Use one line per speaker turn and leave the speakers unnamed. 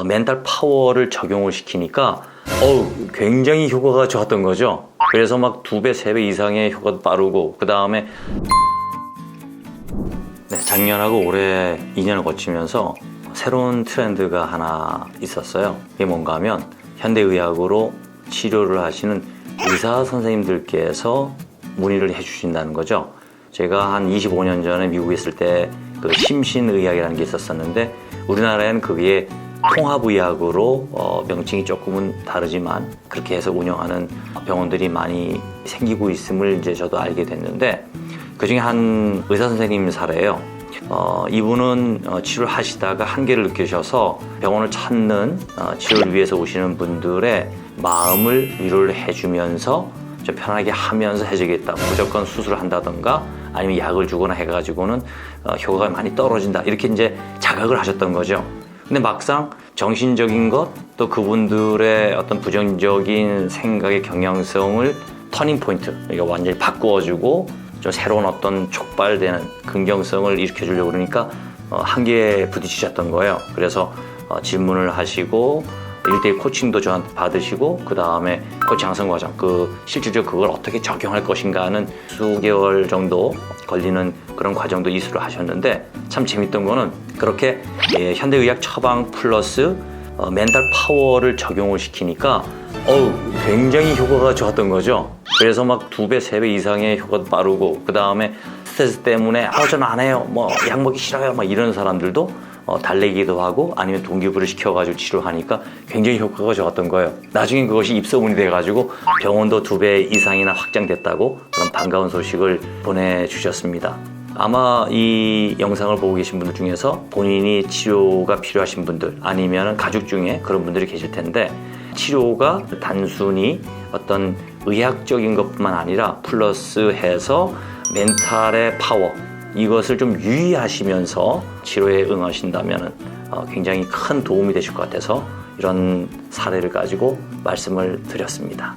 어, 멘탈 파워를 적용을 시키니까 어우 굉장히 효과가 좋았던 거죠. 그래서 막 두 배, 세 배 이상의 효과도 빠르고 그 다음에 네, 작년하고 올해 2년을 거치면서 새로운 트렌드가 하나 있었어요. 이게 뭔가 하면 현대의학으로 치료를 하시는 의사 선생님들께서 문의를 해주신다는 거죠. 제가 한 25년 전에 미국에 있을 때 그 심신의학이라는 게 있었었는데 우리나라에는 그게 통합의학으로 어, 명칭이 조금은 다르지만 그렇게 해서 운영하는 병원들이 많이 생기고 있음을 이제 저도 알게 됐는데 그 중에 한 의사 선생님 사례예요. 어, 이분은 어, 치료를 하시다가 한계를 느끼셔서 병원을 찾는 어, 치료를 위해서 오시는 분들의 마음을 위로를 해주면서 좀 편하게 하면서 해주겠다. 무조건 수술을 한다던가 아니면 약을 주거나 해가지고는 어, 효과가 많이 떨어진다. 이렇게 이제 자각을 하셨던 거죠. 근데 막상 정신적인 것 또 그분들의 어떤 부정적인 생각의 경향성을 터닝 포인트, 그러니까 완전히 바꾸어주고 좀 새로운 어떤 촉발되는 긍정성을 일으켜 주려고 그러니까 어, 한계에 부딪히셨던 거예요. 그래서 어, 질문을 하시고 일대일 코칭도 저한테 받으시고 그 다음에 코치 양성 과정 그 실질적으로 그걸 어떻게 적용할 것인가 하는 수개월 정도 걸리는 그런 과정도 이수를 하셨는데 참 재밌던 거는 그렇게 예, 현대의학 처방 플러스 어, 멘탈 파워를 적용을 시키니까 어우 굉장히 효과가 좋았던 거죠. 그래서 막 두 배, 세 배 이상의 효과도 빠르고 그 다음에 스트레스 때문에 아 저는 안 해요, 뭐 약 먹기 싫어요, 막 이런 사람들도 어, 달래기도 하고 아니면 동기부를 시켜가지고 치료하니까 굉장히 효과가 좋았던 거예요. 나중에 그것이 입소문이 돼가지고 병원도 두 배 이상이나 확장됐다고 그런 반가운 소식을 보내주셨습니다. 아마 이 영상을 보고 계신 분들 중에서 본인이 치료가 필요하신 분들 아니면 가족 중에 그런 분들이 계실 텐데 치료가 단순히 어떤 의학적인 것뿐만 아니라 플러스해서 멘탈의 파워 이것을 좀 유의하시면서 치료에 응하신다면 굉장히 큰 도움이 되실 것 같아서 이런 사례를 가지고 말씀을 드렸습니다.